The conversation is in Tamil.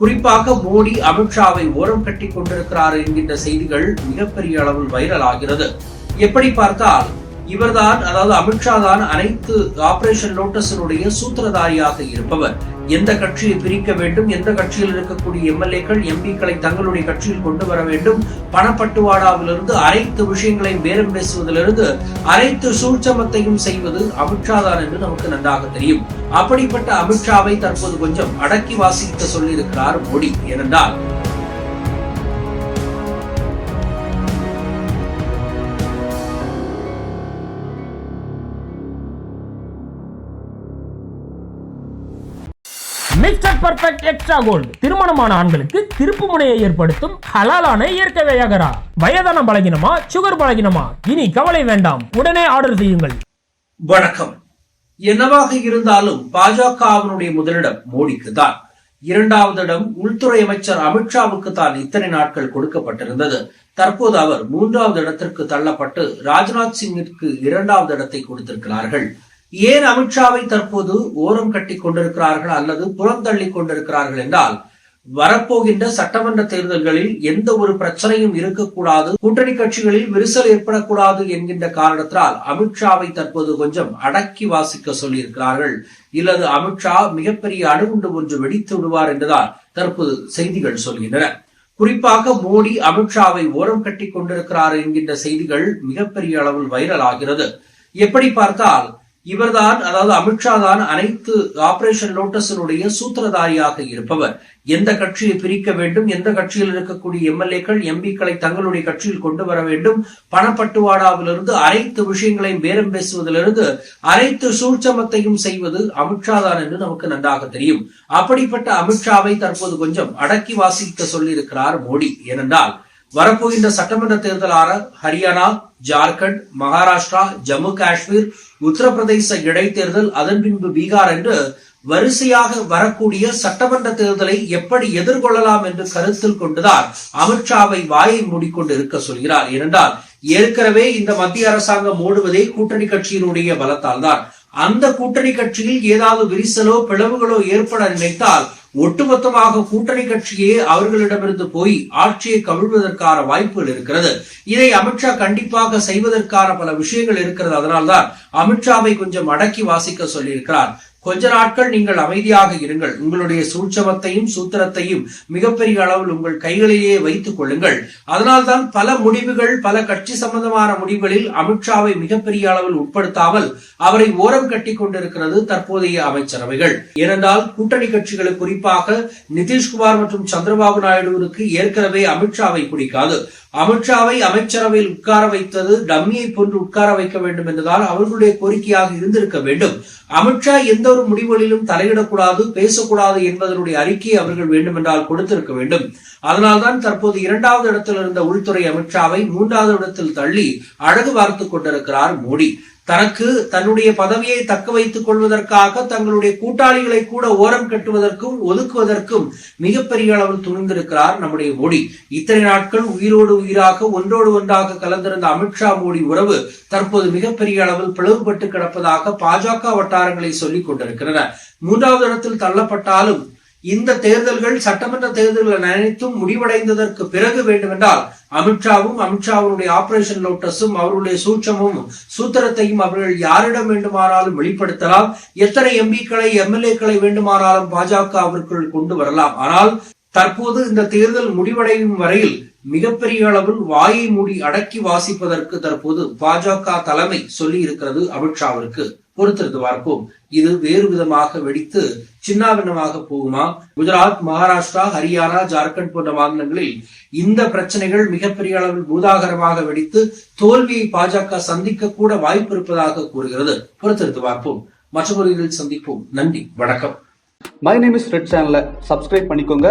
குறிப்பாக மோடி அமித்ஷாவை ஓரம் கட்டி கொண்டிருக்கிறார் என்கின்ற செய்திகள் மிகப்பெரிய அளவில் வைரல் ஆகிறது எப்படி பார்த்தால் இவர்தான் அதாவது அமித்ஷா தான் அனைத்து ஆபரேஷன் லோட்டஸினுடைய சூத்திரதாரியாக இருப்பவர். எந்த கட்சியை பிரிக்க வேண்டும் எந்த கட்சியில் இருக்கக்கூடிய எம்எல்ஏக்கள் எம்பிக்களை தங்களுடைய கட்சியில் கொண்டு வர வேண்டும் பணப்பட்டுவாடாவிலிருந்து அனைத்து விஷயங்களையும் பேரம் பேசுவதிலிருந்து அனைத்து சூழ்ச்சமத்தையும் செய்வது அமித்ஷா தான் என்று நமக்கு நன்றாக தெரியும். அப்படிப்பட்ட அமித்ஷாவை தற்போது கொஞ்சம் அடக்கி வாசிக்க சொல்லியிருக்கிறார் மோடி. ஏனென்றால் மிஸ்டர் பர்ஃபெக்ட் எக்ஸ்ட்ரா கோல்டு திருமணமான ஆண்களுக்கு திருப்பு முனையை ஏற்படுத்தும் ஹலாலான இயற்கை வையகரா வயதானம் பலகினமா சுகர் பழகினமா இனி கவலை வேண்டாம். உடனே ஆர்டர் செய்யுங்கள். வணக்கம். என்னவாக இருந்தாலும் பாஜகவினுடைய முதலிடம் மோடிக்கு தான் இரண்டாவது இடம் உள்துறை அமைச்சர் அமித்ஷாவுக்கு தான் இத்தனை நாட்கள் கொடுக்கப்பட்டிருந்தது. தற்போது அவர் மூன்றாவது இடத்திற்கு தள்ளப்பட்டு ராஜ்நாத் சிங்கிற்கு இரண்டாவது இடத்தை கொடுத்திருக்கிறார்கள். ஏன் அமித்ஷாவை தற்போது ஓரம் கட்டி கொண்டிருக்கிறார்கள் அல்லது புறந்தள்ளி கொண்டிருக்கிறார்கள் என்றால் வரப்போகின்ற சட்டமன்ற தேர்தல்களில் எந்த ஒரு பிரச்சனையும் இருக்கக்கூடாது கூட்டணி கட்சிகளில் விரிசல் ஏற்படக்கூடாது என்கின்ற காரணத்தினால் அமித்ஷாவை தற்போது கொஞ்சம் அடக்கி வாசிக்க சொல்லியிருக்கிறார்கள். இல்லது அமித்ஷா மிகப்பெரிய அணுகுண்டு ஒன்று வெடித்து விடுவார் என்றுதான் தற்போது செய்திகள் சொல்கின்றன. குறிப்பாக மோடி அமித்ஷாவை ஓரம் கட்டி கொண்டிருக்கிறார் என்கின்ற செய்திகள் மிகப்பெரிய அளவில் வைரல் ஆகிறது எப்படி பார்த்தால் இவர்தான் அதாவது அமித்ஷா தான் அனைத்து ஆபரேஷன் லோட்டஸினுடைய சூத்திரதாரியாக இருப்பவர். எந்த கட்சியை பிரிக்க வேண்டும் எந்த கட்சியில் இருக்கக்கூடிய எம்எல்ஏக்கள் எம்பிக்களை தங்களுடைய கட்சியில் கொண்டு வர வேண்டும் பணப்பட்டுவாடாவிலிருந்து அனைத்து விஷயங்களையும் பேரம் பேசுவதிலிருந்து அனைத்து சூழ்ச்சமத்தையும் செய்வது அமித்ஷா தான் என்று நமக்கு நன்றாக தெரியும். அப்படிப்பட்ட அமித்ஷாவை தற்போது கொஞ்சம் அடக்கி வாசிக்க சொல்லியிருக்கிறார் மோடி. ஏனென்றால் வரப்போகின்ற சட்டமன்ற தேர்தலான ஹரியானா ஜார்க்கண்ட் மகாராஷ்டிரா ஜம்மு காஷ்மீர் உத்தரப்பிரதேச இடைத்தேர்தல் அதன் பின்பு பீகார் என்று வரிசையாக வரக்கூடிய சட்டமன்ற தேர்தலை எப்படி எதிர்கொள்ளலாம் என்று கருத்தில் கொண்டுதான் அமித்ஷாவை வாயை மூடிக்கொண்டு இருக்க சொல்கிறார். ஏனென்றால் ஏற்கனவே இந்த மத்திய அரசாங்கம் ஓடுவதே கூட்டணி கட்சியினுடைய பலத்தால் தான் அந்த கூட்டணி கட்சியில் ஏதாவது விரிசலோ பிளவுகளோ ஏற்பட நினைத்தால் ஒட்டுமொத்தமாக கூட்டணி கட்சியே அவர்களிடமிருந்து போய் ஆட்சியை கவிழ்வதற்கான வாய்ப்புகள் இருக்கிறது. இதை அமித்ஷா கண்டிப்பாக செய்வதற்கான பல விஷயங்கள் இருக்கிறது. அதனால்தான் அமித்ஷாவை கொஞ்சம் அடக்கி வாசிக்க சொல்லியிருக்கிறார். கொஞ்ச நாட்கள் நீங்கள் அமைதியாக இருங்கள். உங்களுடைய சூட்சமத்தையும் சூத்திரத்தையும் மிகப்பெரிய அளவில் உங்கள் கைகளிலேயே வைத்துக் கொள்ளுங்கள். அதனால்தான் பல முடிவுகள் பல கட்சி சம்பந்தமான முடிவுகளில் அமித்ஷாவை மிகப்பெரிய அளவில் உட்படுத்தாமல் அவரை ஓரம் கட்டி கொண்டிருக்கிறது தற்போதைய அமைச்சரவைகள். ஏனென்றால் கூட்டணி கட்சிகளுக்கு குறிப்பாக நிதிஷ்குமார் மற்றும் சந்திரபாபு நாயுடுவிற்கு ஏற்கனவே அமித்ஷாவை பிடிக்காது. அமித்ஷாவை அமைச்சரவையில் உட்கார வைத்தது டம்மியை போன்று உட்கார வைக்க வேண்டும் என்றுதான் அவர்களுடைய கோரிக்கையாக இருந்திருக்க வேண்டும். அமித்ஷா எந்த ஒரு முடிவுகளிலும் தலையிடக்கூடாது பேசக்கூடாது என்பதனுடைய அறிக்கையை அவர்கள் வேண்டுமென்றால் கொடுத்திருக்க வேண்டும். அதனால்தான் தற்போது இரண்டாவது இடத்தில் இருந்த உள்துறை அமித்ஷாவை மூன்றாவது இடத்தில் தள்ளி அழகு பார்த்துக் கொண்டிருக்கிறார் மோடி. தனக்கு தன்னுடைய பதவியை தக்க வைத்துக் கொள்வதற்காக தங்களுடைய கூட்டாளிகளை கூட ஓரம் கட்டுவதற்கும் ஒதுக்குவதற்கும் மிகப்பெரிய அளவில் துணிந்திருக்கிறார் நம்முடைய மோடி. இத்தனை நாட்கள் உயிரோடு உயிராக ஒன்றோடு ஒன்றாக கலந்திருந்த அமித்ஷா மோடி உறவு தற்போது மிகப்பெரிய அளவில் பிளவுபட்டு கிடப்பதாக பாஜக வட்டாரங்களை சொல்லிக் கொண்டிருக்கின்றன. மூன்றாவது இடத்தில் தள்ளப்பட்டாலும் இந்த தேர்தல்கள் சட்டமன்ற தேர்தல்கள் அனைத்தும் முடிவடைந்ததற்கு பிறகு வேண்டுமென்றால் அமித்ஷாவும் அமித்ஷாவுடைய ஆபரேஷன் லோட்டஸும் அவருடைய சூட்சமும் சூத்திரத்தையும் அவர்கள் யாரிடம் வேண்டுமானாலும் வெளிப்படுத்தலாம். எத்தனை எம்பிக்களை எம்எல்ஏக்களை வேண்டுமானாலும் பாஜக அவர்கள் கொண்டு வரலாம். ஆனால் தற்போது இந்த தேர்தல் முடிவடையும் வரையில் மிகப்பெரிய அளவில் வாயை மூடி அடக்கி வாசிப்பதற்கு தற்போது பாஜக தலைமை சொல்லி இருக்கிறது அமித்ஷாவிற்கு பொறுத்திருந்து பார்ப்போம். இது வேறு விதமாக வெடித்து சின்னாபின்னமாக போகுமா? குஜராத் மகாராஷ்டிரா ஹரியானா ஜார்க்கண்ட் போன்ற மாநிலங்களில் இந்த பிரச்சனைகள் மிகப்பெரிய அளவில் பூதாகரமாக வெடித்து தோல்வியை பாஜக சந்திக்க கூட வாய்ப்பு இருப்பதாக கூறுகிறது. பொறுத்திருந்து பார்ப்போம். மற்றொரு சந்திப்போம். நன்றி. வணக்கம். மை நேம் இஸ் ரெட் சேனலை சப்ஸ்கிரைப் பண்ணிக்கோங்க.